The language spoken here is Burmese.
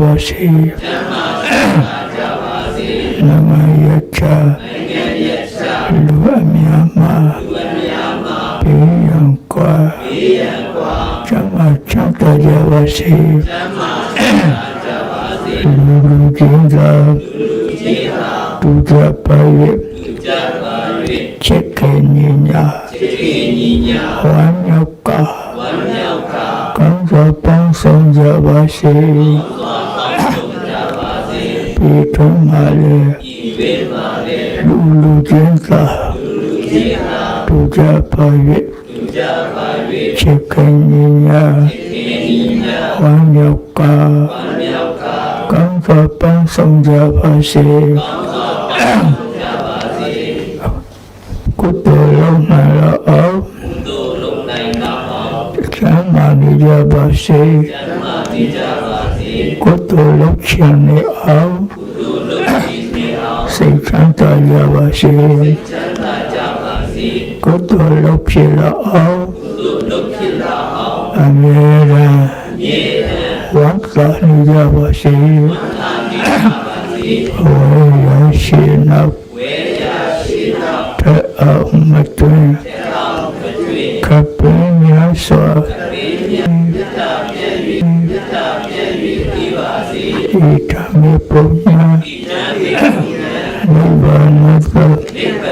ပါစေနမယချလူအများမှာဘေးရန်ကွာကျမ်းမာချမ်းသာကြပါစေလူလူချင်းသာဒုကြပါရဲ့ချစ်ခင်ညာဝမ်းမြောက်ကကောင်းစွာပေါင်းဆောင်ကြပါစေ ပြေထုံးပါလေလူလူချင်းသာဒုကြပါရဲ့ချစ်ခင်ညာဝမ်းမြောက်ကကောင်းစွာပေါင်းဆောင်ကြပါစေကုသိုလ်လုံးမှန်တော့အောင်သို့လုံနိုင်တော့အောင်ချမ်းသာနေကြပါစေဓမ္မတိကြပါစေကုသိုလ်လုံးချင်နေအောင်သို့လုံရှိနေအောင် စိတ်ချမ်းသာကြပါစေချမ်းသာကြပါစေကုသိုလ်လုံးဖြစ်လာအောင်သို့လုံဖြစ်လာအောင်အမြဲတမ်းမြေတံဝမ်းသာနေကြပါစေသာတိကြပါစေဝေရရှိနောက်ဝေယရှိသောထအောင်မတွင်တောင်းမတွေ့ခပ်ပင်းများစွာပင်မြတ် စေဤဓမ္မပုံညာဒီတံဒီကုဏံနိဗ္ဗာန်သောနိဗ္